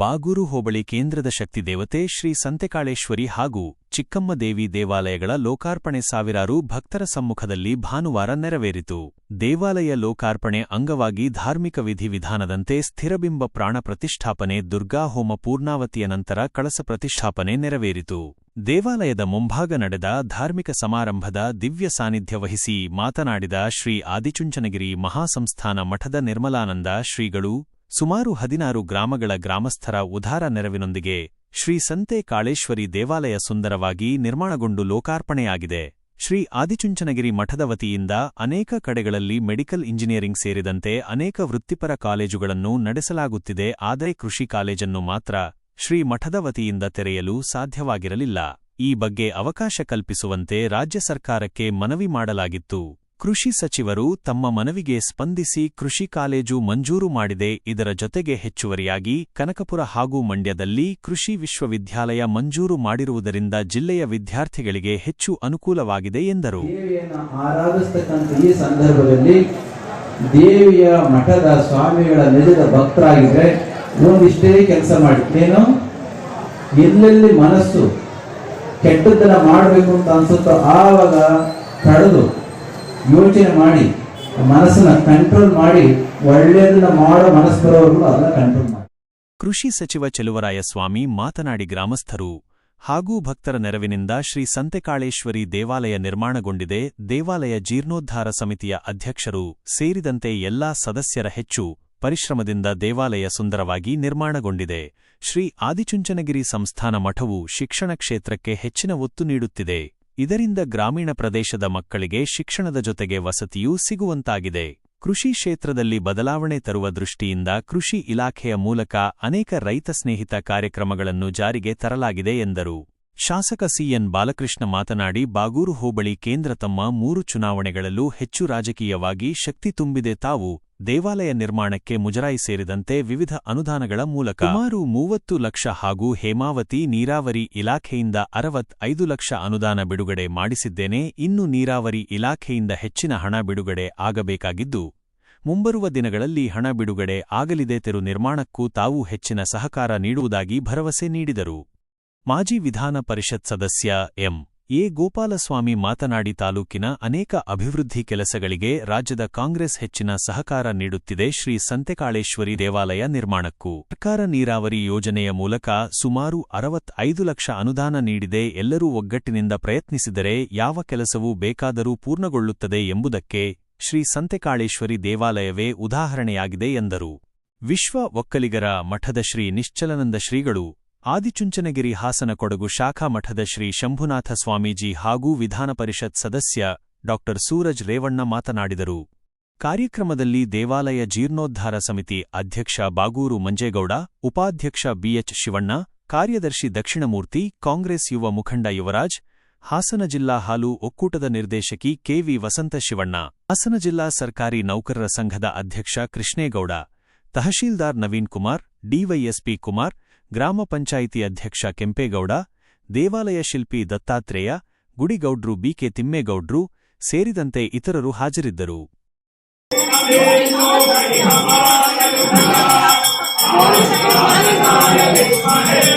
ಬಾಗೂರು ಹೋಬಳಿ ಕೇಂದ್ರದ ಶಕ್ತಿ ದೇವತೆ ಶ್ರೀ ಸಂತೆಕಾಳೇಶ್ವರಿ ಹಾಗೂ ಚಿಕ್ಕಮ್ಮದೇವಿ ದೇವಾಲಯಗಳ ಲೋಕಾರ್ಪಣೆ ಸಾವಿರಾರು ಭಕ್ತರ ಸಮ್ಮುಖದಲ್ಲಿ ಭಾನುವಾರ ನೆರವೇರಿತು. ದೇವಾಲಯ ಲೋಕಾರ್ಪಣೆ ಅಂಗವಾಗಿ ಧಾರ್ಮಿಕ ವಿಧಿವಿಧಾನದಂತೆ ಸ್ಥಿರಬಿಂಬ ಪ್ರಾಣ ಪ್ರತಿಷ್ಠಾಪನೆ ದುರ್ಗಾಹೋಮ ಪೂರ್ಣಾವತಿಯ ನಂತರ ಕಳಸ ಪ್ರತಿಷ್ಠಾಪನೆ ನೆರವೇರಿತು. ದೇವಾಲಯದ ಮುಂಭಾಗ ನಡೆದ ಧಾರ್ಮಿಕ ಸಮಾರಂಭದ ದಿವ್ಯ ಸಾನ್ನಿಧ್ಯ ವಹಿಸಿ ಮಾತನಾಡಿದ ಶ್ರೀ ಆದಿಚುಂಚನಗಿರಿ ಮಹಾಸಂಸ್ಥಾನ ಮಠದ ನಿರ್ಮಲಾನಂದ ಶ್ರೀಗಳು ಸುಮಾರು ಹದಿನಾರು ಗ್ರಾಮಗಳ ಗ್ರಾಮಸ್ಥರ ಉದಾರ ನೆರವಿನೊಂದಿಗೆ ಶ್ರೀ ಸಂತೆ ಕಾಳೇಶ್ವರಿ ದೇವಾಲಯ ಸುಂದರವಾಗಿ ನಿರ್ಮಾಣಗೊಂಡು ಲೋಕಾರ್ಪಣೆಯಾಗಿದೆ. ಶ್ರೀ ಆದಿಚುಂಚನಗಿರಿ ಮಠದ ವತಿಯಿಂದ ಅನೇಕ ಕಡೆಗಳಲ್ಲಿ ಮೆಡಿಕಲ್ ಇಂಜಿನಿಯರಿಂಗ್ ಸೇರಿದಂತೆ ಅನೇಕ ವೃತ್ತಿಪರ ಕಾಲೇಜುಗಳನ್ನು ನಡೆಸಲಾಗುತ್ತಿದೆ. ಆದರೆ ಕೃಷಿ ಕಾಲೇಜನ್ನು ಮಾತ್ರ ಶ್ರೀ ಮಠದ ವತಿಯಿಂದ ತೆರೆಯಲು ಸಾಧ್ಯವಾಗಿರಲಿಲ್ಲ. ಈ ಬಗ್ಗೆ ಅವಕಾಶ ಕಲ್ಪಿಸುವಂತೆ ರಾಜ್ಯ ಸರ್ಕಾರಕ್ಕೆ ಮನವಿ ಮಾಡಲಾಗಿತ್ತು. ಕೃಷಿ ಸಚಿವರು ತಮ್ಮ ಮನವಿಗೆ ಸ್ಪಂದಿಸಿ ಕೃಷಿ ಕಾಲೇಜು ಮಂಜೂರು ಮಾಡಿದೆ. ಇದರ ಜೊತೆಗೆ ಹೆಚ್ಚುವರಿಯಾಗಿ ಕನಕಪುರ ಹಾಗೂ ಮಂಡ್ಯದಲ್ಲಿ ಕೃಷಿ ವಿಶ್ವವಿದ್ಯಾಲಯ ಮಂಜೂರು ಮಾಡಿರುವುದರಿಂದ ಜಿಲ್ಲೆಯ ವಿದ್ಯಾರ್ಥಿಗಳಿಗೆ ಹೆಚ್ಚು ಅನುಕೂಲವಾಗಿದೆ ಎಂದರು. ಈ ಸಂದರ್ಭದಲ್ಲಿ ದೇವಿಯ ಮಠದ ಸ್ವಾಮಿಗಳ ನಿಜದ ಭಕ್ತರಾಗಿದ್ರೆ ಒಂದಿಷ್ಟೇ ಕೆಲಸ ಮಾಡಿ. ಏನು? ಎಲ್ಲೆಲ್ಲಿ ಮನಸ್ಸು ಕೆಟ್ಟದ್ದನ್ನ ಮಾಡಬೇಕು ಅಂತ ಅನ್ಸುತ್ತೋ ಆವಾಗ ತಡೆದು ಯೋಚನೆ ಮಾಡಿ, ಮನಸ್ಸನ್ನ ಕಂಟ್ರೋಲ್ ಮಾಡಿ ಒಳ್ಳೆಯದನ್ನ ಮಾಡೋ ಮನಸ್ಸು ಬರೋವರೆಗೂ ಅದನ್ನ ಕಂಟ್ರೋಲ್ ಮಾಡಿ. ಕೃಷಿ ಸಚಿವ ಚೆಲುವರಾಯಸ್ವಾಮಿ ಮಾತನಾಡಿ ಗ್ರಾಮಸ್ಥರು ಹಾಗೂ ಭಕ್ತರ ನೆರವಿನಿಂದ ಶ್ರೀ ಸಂತೆಕಾಳೇಶ್ವರಿ ದೇವಾಲಯ ನಿರ್ಮಾಣಗೊಂಡಿದೆ. ದೇವಾಲಯ ಜೀರ್ಣೋದ್ಧಾರ ಸಮಿತಿಯ ಅಧ್ಯಕ್ಷರು ಸೇರಿದಂತೆ ಎಲ್ಲಾ ಸದಸ್ಯರ ಹೆಚ್ಚು ಪರಿಶ್ರಮದಿಂದ ದೇವಾಲಯ ಸುಂದರವಾಗಿ ನಿರ್ಮಾಣಗೊಂಡಿದೆ. ಶ್ರೀ ಆದಿಚುಂಚನಗಿರಿ ಸಂಸ್ಥಾನ ಮಠವು ಶಿಕ್ಷಣ ಕ್ಷೇತ್ರಕ್ಕೆ ಹೆಚ್ಚಿನ ಒತ್ತು ನೀಡುತ್ತಿದೆ. ಇದರಿಂದ ಗ್ರಾಮೀಣ ಪ್ರದೇಶದ ಮಕ್ಕಳಿಗೆ ಶಿಕ್ಷಣದ ಜೊತೆಗೆ ವಸತಿಯೂ ಸಿಗುವಂತಾಗಿದೆ. ಕೃಷಿ ಕ್ಷೇತ್ರದಲ್ಲಿ ಬದಲಾವಣೆ ತರುವ ದೃಷ್ಟಿಯಿಂದ ಕೃಷಿ ಇಲಾಖೆಯ ಮೂಲಕ ಅನೇಕ ರೈತ ಸ್ನೇಹಿತ ಕಾರ್ಯಕ್ರಮಗಳನ್ನು ಜಾರಿಗೆ ತರಲಾಗಿದೆ ಎಂದರು. ಶಾಸಕ ಸಿಎನ್ ಬಾಲಕೃಷ್ಣ ಮಾತನಾಡಿ, ಬಾಗೂರು ಹೋಬಳಿ ಕೇಂದ್ರ ತಮ್ಮ ಮೂರು ಚುನಾವಣೆಗಳಲ್ಲೂ ಹೆಚ್ಚು ರಾಜಕೀಯವಾಗಿ ಶಕ್ತಿ ತುಂಬಿದೆ. ತಾವು ದೇವಾಲಯ ನಿರ್ಮಾಣಕ್ಕೆ ಮುಜರಾಯಿ ಸೇರಿದಂತೆ ವಿವಿಧ ಅನುದಾನಗಳ ಮೂಲಕ ಸುಮಾರು ಮೂವತ್ತು ಲಕ್ಷ ಹಾಗೂ ಹೇಮಾವತಿ ನೀರಾವರಿ ಇಲಾಖೆಯಿಂದ ಅರವತ್ತೈದು ಲಕ್ಷ ಅನುದಾನ ಬಿಡುಗಡೆ ಮಾಡಿಸಿದ್ದೇನೆ. ಇನ್ನು ನೀರಾವರಿ ಇಲಾಖೆಯಿಂದ ಹೆಚ್ಚಿನ ಹಣ ಬಿಡುಗಡೆ ಆಗಬೇಕಾಗಿದ್ದು, ಮುಂಬರುವ ದಿನಗಳಲ್ಲಿ ಹಣ ಬಿಡುಗಡೆ ಆಗಲಿದೆ. ತೆರು ನಿರ್ಮಾಣಕ್ಕೂ ತಾವು ಹೆಚ್ಚಿನ ಸಹಕಾರ ನೀಡುವುದಾಗಿ ಭರವಸೆ ನೀಡಿದರು. ಮಾಜಿ ವಿಧಾನ ಪರಿಷತ್ ಸದಸ್ಯ ಎಂ. ಎ. ಗೋಪಾಲಸ್ವಾಮಿ ಮಾತನಾಡಿ ತಾಲೂಕಿನ ಅನೇಕ ಅಭಿವೃದ್ಧಿ ಕೆಲಸಗಳಿಗೆ ರಾಜ್ಯದ ಕಾಂಗ್ರೆಸ್ ಹೆಚ್ಚಿನ ಸಹಕಾರ ನೀಡುತ್ತಿದೆ. ಶ್ರೀ ಸಂತೆಕಾಳೇಶ್ವರಿ ದೇವಾಲಯ ನಿರ್ಮಾಣಕ್ಕೂ ಸರ್ಕಾರ ನೀರಾವರಿ ಯೋಜನೆಯ ಮೂಲಕ ಸುಮಾರು ಅರವತ್ತೈದು ಲಕ್ಷ ಅನುದಾನ ನೀಡಿದೆ. ಎಲ್ಲರೂ ಒಗ್ಗಟ್ಟಿನಿಂದ ಪ್ರಯತ್ನಿಸಿದರೆ ಯಾವ ಕೆಲಸವೂ ಬೇಕಾದರೂ ಪೂರ್ಣಗೊಳ್ಳುತ್ತದೆ ಎಂಬುದಕ್ಕೆ ಶ್ರೀ ಸಂತೆಕಾಳೇಶ್ವರಿ ದೇವಾಲಯವೇ ಉದಾಹರಣೆಯಾಗಿದೆ ಎಂದರು. ವಿಶ್ವ ಒಕ್ಕಲಿಗರ ಮಠದ ಶ್ರೀ ನಿಶ್ಚಲನಂದ ಶ್ರೀಗಳು ಆದಿಚುಂಚನಗಿರಿ ಹಾಸನ ಕೊಡಗು ಶಾಖಾ ಮಠದ ಶ್ರೀ ಶಂಭುನಾಥ ಸ್ವಾಮೀಜಿ ಹಾಗೂ ವಿಧಾನಪರಿಷತ್ ಸದಸ್ಯ ಡಾ. ಸೂರಜ್ ರೇವಣ್ಣ ಮಾತನಾಡಿದರು. ಕಾರ್ಯಕ್ರಮದಲ್ಲಿ ದೇವಾಲಯ ಜೀರ್ಣೋದ್ಧಾರ ಸಮಿತಿ ಅಧ್ಯಕ್ಷ ಬಾಗೂರು ಮಂಜೇಗೌಡ, ಉಪಾಧ್ಯಕ್ಷ ಬಿಎಚ್ ಶಿವಣ್ಣ, ಕಾರ್ಯದರ್ಶಿ ದಕ್ಷಿಣಮೂರ್ತಿ, ಕಾಂಗ್ರೆಸ್ ಯುವ ಮುಖಂಡ ಯುವರಾಜ್, ಹಾಸನ ಜಿಲ್ಲಾ ಹಾಲು ಒಕ್ಕೂಟದ ನಿರ್ದೇಶಕಿ ಕೆವಿ ವಸಂತ ಶಿವಣ್ಣ, ಹಾಸನ ಜಿಲ್ಲಾ ಸರ್ಕಾರಿ ನೌಕರರ ಸಂಘದ ಅಧ್ಯಕ್ಷ ಕೃಷ್ಣೇಗೌಡ, ತಹಶೀಲ್ದಾರ್ ನವೀನ್ ಕುಮಾರ್ ಡಿವೈಎಸ್ಪಿ ಕುಮಾರ್ ಗ್ರಾಮ ಪಂಚಾಯಿತಿ ಅಧ್ಯಕ್ಷ ಕೆಂಪೇಗೌಡ ದೇವಾಲಯ ಶಿಲ್ಪಿ ದತ್ತಾತ್ರೇಯ ಗುಡಿಗೌಡ್ರು ಬಿಕೆ ತಿಮ್ಮೇಗೌಡ್ರು ಸೇರಿದಂತೆ ಇತರರು ಹಾಜರಿದ್ದರು ಿ.